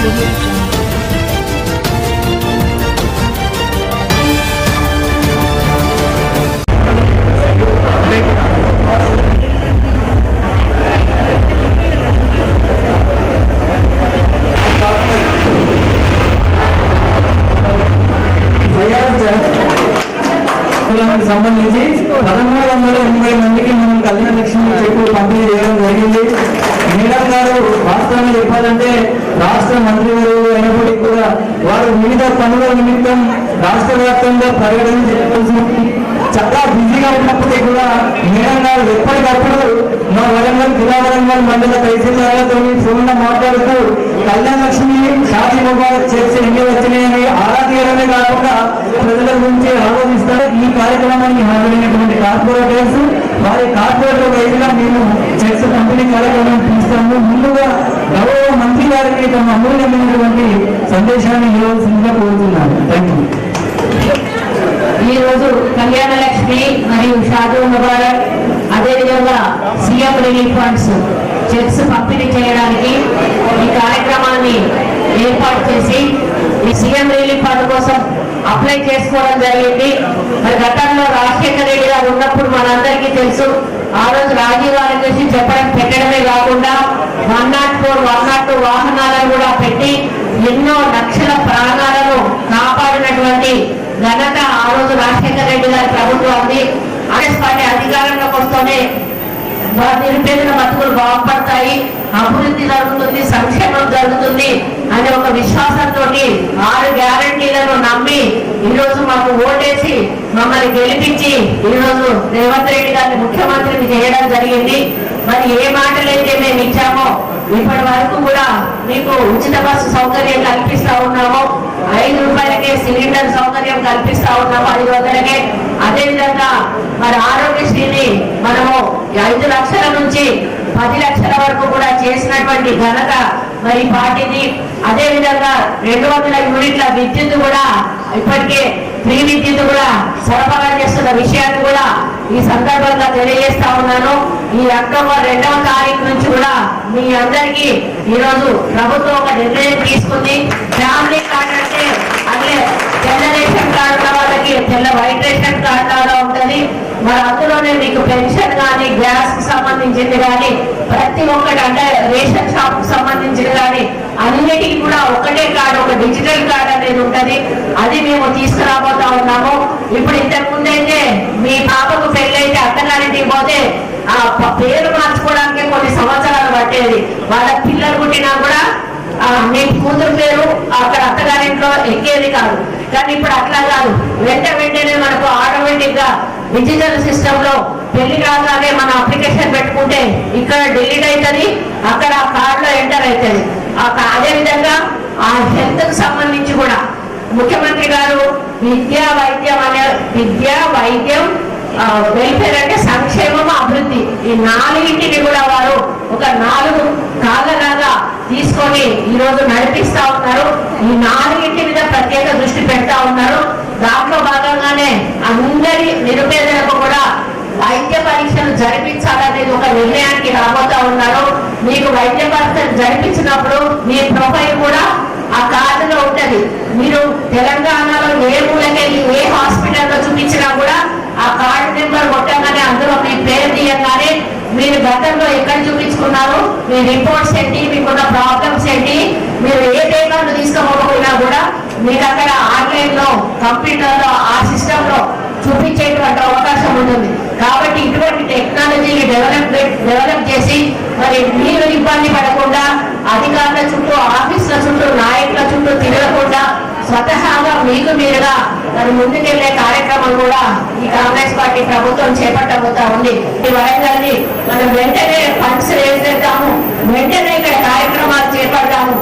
Absolutely. Jungle. సంబంధించి పదమూడు వందల ఎనభై మందికి మనం కళ్యాణ లక్ష్మి చెక్కులు పంపిణీ చేయడం జరిగింది మేడం గారు వాస్తవంగా చెప్పాలంటే రాష్ట్ర మంత్రివర్యులు అయినప్పటికీ కూడా వారు వివిధ పనుల నిమిత్తం రాష్ట్ర వ్యాప్తంగా పర్యటన చేయాల్సి చాలా బిజీగా ఉన్నప్పటికీ కూడా మేడం గారు ఎప్పటికప్పుడు మా వరంగల్ జిల్లా వరంగల్ మండల తహసీల్దారులతో ఫోన్లో మాట్లాడుతూ కళ్యాణ లక్ష్మి షాదీ ముబారక్ చేసి ఎన్ని వచ్చినాయని ఆరా తీయడమే కాకుండా ప్రజల గురించి ఆలోచిస్తారు. ఈ కార్యక్రమానికి హాజరైనటువంటి కార్పొరేటర్స్ వారి కార్పొరేటర్ వైద్యుగా మేము చర్చ పంపిణీ కార్యక్రమం పిలుస్తాము ముందుగా గౌరవ మంత్రి గారికి తమ అమూల్యమైనటువంటి సందేశాన్ని ఇవ్వవలసిందిగా కోరుతున్నాను. థ్యాంక్ యూ ఈరోజు రోజు కళ్యాణ లక్ష్మి మరియు షాదూ ముబారక్ అదేవిధంగా సీఎం రిలీఫ్ ఫండ్స్ చెక్స్ పంపిణీ చేయడానికి ఈ కార్యక్రమం కార్యక్రమాన్ని ఏర్పాటు చేసి ఈ సీఎం రిలీఫ్ ఫండ్ కోసం అప్లై చేసుకోవడం జరిగింది. మరి గతంలో రాజశేఖర రెడ్డి గారు ఉన్నప్పుడు మనందరికీ తెలుసు ఆ రోజు రాజీవ్ గారి గురించి చెప్పడం పెట్టడమే కాకుండా one nought four one nought two వాహనాలను కూడా పెట్టి ఎన్నో లక్షల ప్రాణాలను కాపాడినటువంటి ఘనత ఆ రోజు రాజశేఖర రెడ్డి గారి ప్రభుత్వాన్ని కాంగ్రెస్ పార్టీ అధికారంలోకి వస్తూనే నిరుపేదల బతుకులు బాగుపడతాయి అభివృద్ధి జరుగుతుంది సంక్షేమ జరుగుతుంది అనే ఒక విశ్వాసంతో ఆరు గ్యారంటీలను నమ్మి ఈ రోజు మాకు ఓటేసి మమ్మల్ని గెలిపించి ఈ రోజు రేవంత్ రెడ్డి గారిని ముఖ్యమంత్రిని చేయడం జరిగింది. మరి ఏ మాటలైతే మేము ఇచ్చామో ఇప్పటి వరకు కూడా మీకు ఉచిత బస్సు సౌకర్యం కల్పిస్తా ఉన్నాము. ఐదు రూపాయలకే సిలిండర్ సౌకర్యం కల్పిస్తా ఉన్నాము ఐదు వందలకే. అదే విధంగా మరి ఆరోగ్యశ్రీని మనము ఐదు లక్షల నుంచి పది లక్షల వరకు కూడా చేసినటువంటి ఘనత మరి వాటిని అదే విధంగా రెండు వందల యూనిట్ల విద్యుత్ కూడా ఇప్పటికే ఫ్రీ విద్యుత్ కూడా సరఫరా చేస్తున్న విషయాన్ని కూడా ఈ సందర్భంగా తెలియజేస్తా ఉన్నాను. ఈ అక్టోబర్ రెండవ తారీఖు నుంచి కూడా మీ అందరికీ ఈరోజు ప్రభుత్వం ఒక నిర్ణయం తీసుకుంది. ఫ్యామిలీ కార్డ్ అంటే అదే జనరేషన్ కార్డు వాళ్ళకి తెల్ల వైట్ రేషన్ కార్డు లాగా ఉంటుంది మరి అందులోనే మీకు పెన్షన్ కానీ గ్యాస్కి సంబంధించింది కానీ ప్రతి ఒక్కటి అంటే రేషన్ షాప్కు సంబంధించింది కానీ అన్నిటికీ కూడా ఒకటే కార్డు ఒక డిజిటల్ కార్డు అనేది ఉంటది. అది మేము తీసుకురాబోతా ఉన్నాము. ఇప్పుడు ఇంతకు ముందైతే మీ పాపకు పెళ్ళైతే అత్తగారింటికి పోతే ఆ పేరు మార్చుకోవడానికి కొన్ని సంవత్సరాలు పట్టేది. వాళ్ళ పిల్లలు పుట్టినా కూడా మీ కూతురు పేరు అక్కడ అత్తగారింట్లో ఎక్కేది కాదు. కానీ ఇప్పుడు అట్లా కాదు. వెంట వెంటనే మనకు ఆటోమేటిక్గా డిజిటల్ సిస్టమ్లో పెళ్ళి కాగానే మన అప్లికేషన్ పెట్టుకుంటే ఇక్కడ డిలీట్ అవుతుంది అక్కడ ఆ కార్డ్లో ఎంటర్ అవుతుంది ఆ అదే విధంగా ఆ హెల్త్కు సంబంధించి కూడా ముఖ్యమంత్రి గారు విద్య వైద్యం అనే విద్య వైద్యం వెల్ఫేర్ అంటే సంక్షేమం అభివృద్ధి. ఈ నాలుగింటిని కూడా వారు ఒక నాలుగు ఈ రోజు నడిపిస్తా ఉన్నారు. ఈ నాలుగింటి మీద ప్రత్యేక దృష్టి పెడతా ఉన్నారు. దాంట్లో భాగంగానే అందరి నిరుపేదలకు కూడా వైద్య పరీక్షలు జరిపించాలనేది ఒక నిర్ణయానికి రాబోతా ఉన్నారు. మీకు వైద్య పరీక్షలు జరిపించినప్పుడు మీ ప్రొఫైల్ కూడా ఆ కార్డులో ఉంటది. మీరు తెలంగాణలో ఏ మూలకెళ్ళి ఏ హాస్పిటల్లో చూపించినా కూడా ఆ కార్డు నెంబర్ కొట్టగానే అందులో మీ పేరు తీయగానే మీరు గతంలో ఎక్కడ చూపించుకున్నారు మీ రిపోర్ట్స్ ఏంటి మీకున్న ప్రాబ్లమ్స్ ఏంటి మీరు ఏ పేపర్లు తీసుకోకపోయినా కూడా మీకు అక్కడ కంప్యూటర్లో ఆ సిస్టంలో చూపించేటువంటి అవకాశం ఉంటుంది. కాబట్టి ఇటువంటి టెక్నాలజీని డెవలప్ డెవలప్ చేసి మరి మీరు ఇబ్బంది పడకుండా అధికారుల చుట్టూ ఆఫీసుల చుట్టూ నాయకుల చుట్టూ తిరగకుండా స్వతహాగా మీకు మీరుగా మరి ముందుకెళ్ళే కార్యక్రమం కూడా ఈ కాంగ్రెస్ పార్టీ ప్రభుత్వం చేపట్టబోతా ఉంది. ఈ వరంగల్ని మనం వెంటనే ఫండ్స్ వేసేద్దాము వెంటనే ఇక్కడ కార్యక్రమాలు చేపడతాము.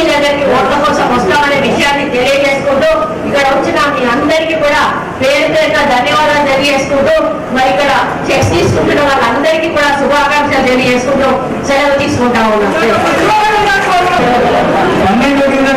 మీ దగ్గరికి ఓట్ల కోసం వస్తామనే విషయాన్ని తెలియజేసుకుంటూ ఇక్కడ వచ్చిన మీ అందరికీ కూడా పేరు పేరున ధన్యవాదాలు తెలియజేసుకుంటూ మరి ఇక్కడ చెక్స్ తీసుకుంటున్న వాళ్ళందరికీ కూడా శుభాకాంక్షలు తెలియజేసుకుంటూ సెలవు తీసుకుంటా ఉన్నాం. పన్నెండు కింద